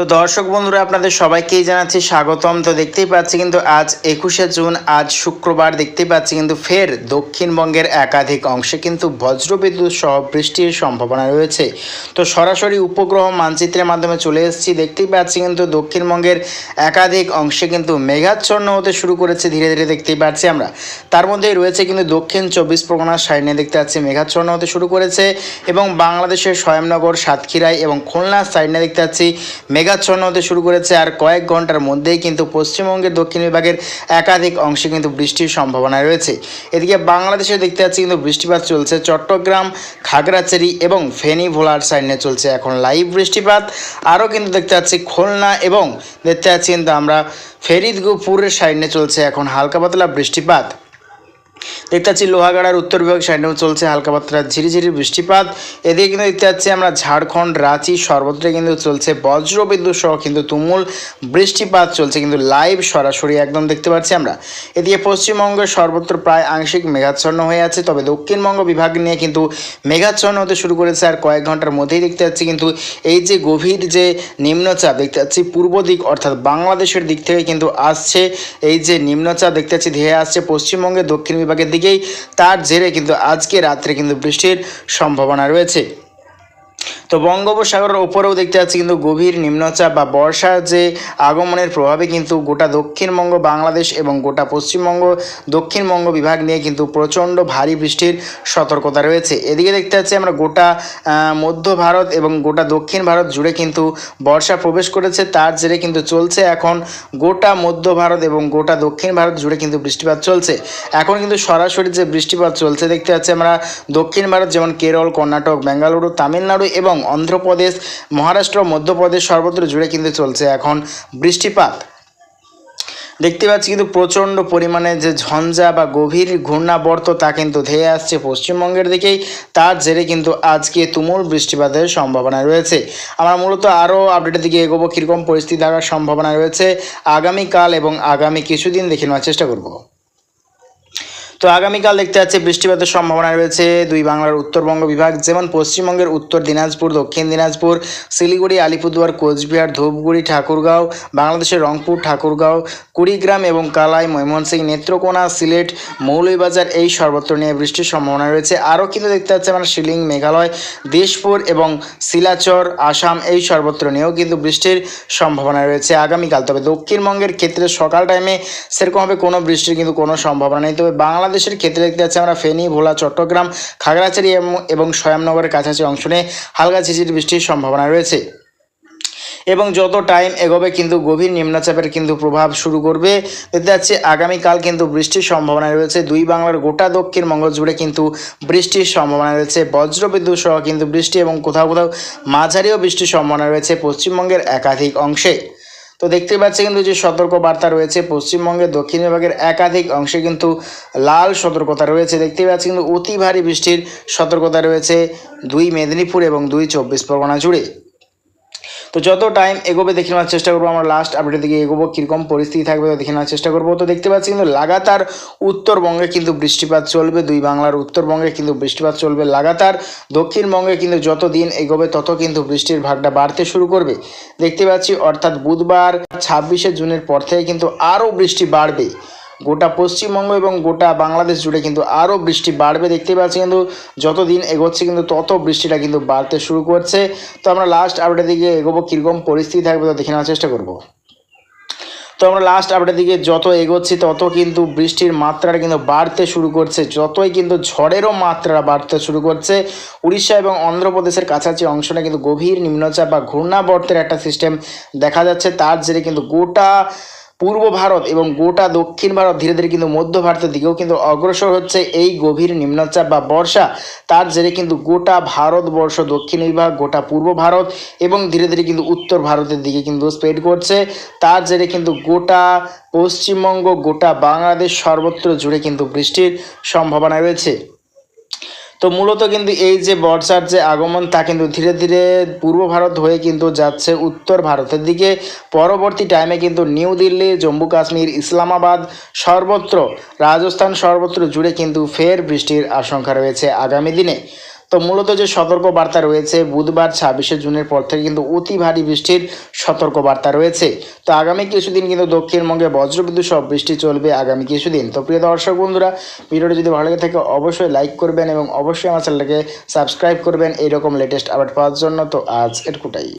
তো দর্শক বন্ধুরা, আপনাদের সবাইকেই জানাচ্ছি স্বাগতম। তো দেখতেই পাচ্ছি কিন্তু আজ একুশে জুন, আজ শুক্রবার, দেখতেই পাচ্ছি কিন্তু ফের দক্ষিণবঙ্গের একাধিক অংশে কিন্তু বজ্রবিদ্যুৎ সহ বৃষ্টির সম্ভাবনা রয়েছে। তো সরাসরি উপগ্রহ মানচিত্রের মাধ্যমে চলে এসেছি, দেখতেই পাচ্ছি কিন্তু দক্ষিণবঙ্গের একাধিক অংশে কিন্তু মেঘাচ্ছন্ন হতে শুরু করেছে ধীরে ধীরে, দেখতেই পাচ্ছি আমরা। তার মধ্যেই রয়েছে কিন্তু দক্ষিণ চব্বিশ পরগনার সাইডে দেখতে পাচ্ছি মেঘাচ্ছন্ন হতে শুরু করেছে এবং বাংলাদেশের স্বয়ংনগর, সাতক্ষীরায় এবং খুলনার সাইডে দেখতে পাচ্ছি মেঘাচ্ছন্ন হতে শুরু করেছে আর কয়েক ঘণ্টার মধ্যেই কিন্তু পশ্চিমবঙ্গের দক্ষিণ বিভাগের একাধিক অংশে কিন্তু বৃষ্টির সম্ভাবনা রয়েছে। এদিকে বাংলাদেশে দেখতে পাচ্ছি কিন্তু বৃষ্টিপাত চলছে। চট্টগ্রাম, খাগড়াছড়ি এবং ফেনী ভোলার সাইডে চলছে এখন লাইভ বৃষ্টিপাত। আরও কিন্তু দেখতে পাচ্ছি খুলনা এবং দেখতে পাচ্ছি কিন্তু আমরা ফেরিদপুরের সাইডে চলছে এখন হালকা পাতলা বৃষ্টিপাত। দেখতে পাচ্ছি লোহাগাড়ার উত্তর বিভাগ সাইডেও চলছে, হালকা মাত্রা ঝিরিঝিরি বৃষ্টিপাত। এদিকে কিন্তু দেখতে পাচ্ছি আমরা ঝাড়খণ্ড, রাঁচি, সর্বত্র কিন্তু চলছে বজ্রবিদ্যুৎ সহ কিন্তু তুমুল বৃষ্টিপাত চলছে, কিন্তু লাইভ সরাসরি একদম দেখতে পাচ্ছি আমরা। এদিকে পশ্চিমবঙ্গের সর্বত্র প্রায় আংশিক মেঘাচ্ছন্ন হয়ে আছে, তবে দক্ষিণবঙ্গ বিভাগ নিয়ে কিন্তু মেঘাচ্ছন্ন হতে শুরু করেছে, আর কয়েক ঘণ্টার মধ্যেই দেখতে পাচ্ছি কিন্তু এই যে গভীর যে নিম্নচাপ দেখতে পাচ্ছি, পূর্ব দিক অর্থাৎ বাংলাদেশের দিক থেকে কিন্তু আসছে, এই যে নিম্নচাপ দেখতে পাচ্ছি, ধেয়ে আসছে পশ্চিমবঙ্গের দক্ষিণ বিভাগের দিকেই তার জেরে কিন্তু আজকে রাত্রে কিন্তু বৃষ্টির সম্ভাবনা রয়েছে। তো বঙ্গোপসাগরের ওপরেও দেখতে পাচ্ছি কিন্তু গভীর নিম্নচাপ বা বর্ষার যে আগমনের প্রভাবে কিন্তু গোটা দক্ষিণবঙ্গ, বাংলাদেশ এবং গোটা পশ্চিমবঙ্গ, দক্ষিণবঙ্গ বিভাগ নিয়ে কিন্তু প্রচণ্ড ভারী বৃষ্টির সতর্কতা রয়েছে। এদিকে দেখতে পাচ্ছি আমরা গোটা মধ্য ভারত এবং গোটা দক্ষিণ ভারত জুড়ে কিন্তু বর্ষা প্রবেশ করেছে। তার জেরে কিন্তু চলছে এখন গোটা মধ্য ভারত এবং গোটা দক্ষিণ ভারত জুড়ে কিন্তু বৃষ্টিপাত চলছে। এখন কিন্তু সরাসরি যে বৃষ্টিপাত চলছে, দেখতে পাচ্ছি আমরা দক্ষিণ ভারত যেমন কেরল, কর্ণাটক, বেঙ্গালুরু, তামিলনাড়ু এবং অন্ধ্রপ্রদেশ, মহারাষ্ট্র, মধ্যপ্রদেশ সর্বত্র জুড়ে কিন্তু চলছে এখন বৃষ্টিপাত। দেখতে পাচ্ছি কিন্তু প্রচণ্ড পরিমাণে যে ঝঞ্ঝা বা গভীর ঘূর্ণাবর্ত তা কিন্তু ধেয়ে আসছে পশ্চিমবঙ্গের দিকেই। তার জেরে কিন্তু আজকে তুমুল বৃষ্টিপাতের সম্ভাবনা রয়েছে। আমরা মূলত আরও আপডেটের দিকে এগোবো, কীরকম পরিস্থিতি থাকার সম্ভাবনা রয়েছে। আগামীকাল এবং আগামী কিছুদিন দেখে নেওয়ার চেষ্টা করব। তো আগামীকাল দেখতে যাচ্ছে বৃষ্টিপাতের সম্ভাবনা রয়েছে। দুই বাংলার উত্তরবঙ্গ বিভাগ যেমন পশ্চিমবঙ্গের উত্তর দিনাজপুর, দক্ষিণ দিনাজপুর, শিলিগুড়ি, আলিপুরদুয়ার, কোচবিহার, ধূপগুড়ি, ঠাকুরগাঁও, বাংলাদেশের রংপুর, ঠাকুরগাঁও, কুড়িগ্রাম এবং কালাই, ময়মনসিংহ, নেত্রকোনা, সিলেট, মৌলভীবাজার এই সর্বত্র নিয়ে বৃষ্টির সম্ভাবনা রয়েছে। আরও কিন্তু দেখতে পাচ্ছি আমরা শিলিং মেঘালয়, দেশপুর এবং শিলাচর, আসাম এই সর্বত্র নিয়েও কিন্তু বৃষ্টির সম্ভাবনা রয়েছে আগামীকাল। তবে দক্ষিণবঙ্গের ক্ষেত্রে সকাল টাইমে সেরকমভাবে কোনো বৃষ্টির কিন্তু কোনো সম্ভাবনা নেই। তবে বাংলাদেশের ক্ষেত্রে দেখতে পাচ্ছি আমরা ফেনী, ভোলা, চট্টগ্রাম, খাগড়াছড়ি এবং- স্বয়ংনগরের কাছাকাছি অংশ নিয়ে হালকা ঝিঝির বৃষ্টির সম্ভাবনা রয়েছে। এবং যত টাইম এগোবে কিন্তু গভীর নিম্নচাপের কিন্তু প্রভাব শুরু করবে। দেখতে যাচ্ছে আগামীকাল কিন্তু বৃষ্টির সম্ভাবনা রয়েছে। দুই বাংলার গোটা দক্ষিণবঙ্গ জুড়ে কিন্তু বৃষ্টির সম্ভাবনা রয়েছে। বজ্রবিদ্যুৎ সহ কিন্তু বৃষ্টি এবং কোথাও কোথাও মাঝারিও বৃষ্টির সম্ভাবনা রয়েছে পশ্চিমবঙ্গের একাধিক অংশে। তো দেখতে পাচ্ছি কিন্তু যে সতর্ক বার্তা রয়েছে, পশ্চিমবঙ্গের দক্ষিণ বিভাগের একাধিক অংশে কিন্তু লাল সতর্কতা রয়েছে। দেখতে পাচ্ছি কিন্তু অতি ভারী বৃষ্টির সতর্কতা রয়েছে দুই মেদিনীপুর এবং দুই চব্বিশ পরগনা জুড়ে। তো যত টাইম এগোবে দেখে নেওয়ার চেষ্টা করব, আমরা লাস্ট আপডেটের দিকে এগোবো, কীরকম পরিস্থিতি থাকবে তো দেখে নেওয়ার চেষ্টা করব। তো দেখতে পাচ্ছি কিন্তু লাগাতার উত্তরবঙ্গে কিন্তু বৃষ্টিপাত চলবে, দুই বাংলার উত্তরবঙ্গে কিন্তু বৃষ্টিপাত চলবে লাগাতার। দক্ষিণবঙ্গে কিন্তু যত দিন এগোবে, তত কিন্তু বৃষ্টির ভাগটা বাড়তে শুরু করবে। দেখতে পাচ্ছি, অর্থাৎ বুধবার ছাব্বিশে জুনের পর থেকে কিন্তু আরও বৃষ্টি বাড়বে। গোটা পশ্চিমবঙ্গ এবং গোটা বাংলাদেশ জুড়ে কিন্তু আরও বৃষ্টি বাড়বে দেখতে পাচ্ছি কিন্তু যত দিন এগোচ্ছে কিন্তু তত বৃষ্টিটা কিন্তু বাড়তে শুরু করছে। তো আমরা লাস্ট আপডেটের দিকে এগোবো, কীরকম পরিস্থিতি থাকবে তো দেখে নেওয়ার চেষ্টা করব। তো আমরা লাস্ট আপডেটের দিকে যত এগোচ্ছি তত কিন্তু বৃষ্টির মাত্রাটা কিন্তু বাড়তে শুরু করছে, যতই কিন্তু ঝড়েরও মাত্রা বাড়তে শুরু করছে। উড়িষ্যা এবং অন্ধ্রপ্রদেশের কাছাকাছি অংশটা কিন্তু গভীর নিম্নচাপ বা ঘূর্ণাবর্তের একটা সিস্টেম দেখা যাচ্ছে, তার জেরে কিন্তু গোটা পূর্ব ভারত এবং গোটা দক্ষিণ ভারত ধীরে ধীরে কিন্তু মধ্য ভারতের দিকেও কিন্তু অগ্রসর হচ্ছে এই গভীর নিম্নচাপ বা বর্ষা। তার জেরে কিন্তু গোটা ভারতবর্ষ, দক্ষিণ বিভাগ, গোটা পূর্ব ভারত এবং ধীরে ধীরে কিন্তু উত্তর ভারতের দিকে কিন্তু স্প্রেড করছে। তার জেরে কিন্তু গোটা পশ্চিমবঙ্গ, গোটা বাংলাদেশ সর্বত্র জুড়ে কিন্তু বৃষ্টির সম্ভাবনা রয়েছে। তো মূলত কিন্তু এই যে বর্ষার যে আগমন, তা কিন্তু ধীরে ধীরে পূর্ব ভারত হয়ে কিন্তু যাচ্ছে উত্তর ভারতের দিকে। পরবর্তী টাইমে কিন্তু নিউ দিল্লি, জম্মু কাশ্মীর, ইসলামাবাদ সর্বত্র, রাজস্থান সর্বত্র জুড়ে কিন্তু ফের বৃষ্টির আশঙ্কা রয়েছে আগামী দিনে। তো মূলত যে সতর্ক বার্তা রয়েছে, বুধবার ছাব্বিশে জুনের পর থেকে কিন্তু অতি ভারী বৃষ্টির সতর্ক বার্তা রয়েছে। তো আগামী কিছুদিন কিন্তু দক্ষিণবঙ্গে বজ্রবিদ্যুৎ সব বৃষ্টি চলবে আগামী কিছুদিন। তো প্রিয় দর্শক বন্ধুরা, ভিডিওটি যদি ভালো লাগে থাকে অবশ্যই লাইক করবেন এবং অবশ্যই আমার চ্যানেলটাকে সাবস্ক্রাইব করবেন। এইরকম লেটেস্ট আপডেট পাওয়ার জন্য তো আজ এটুকুটাই।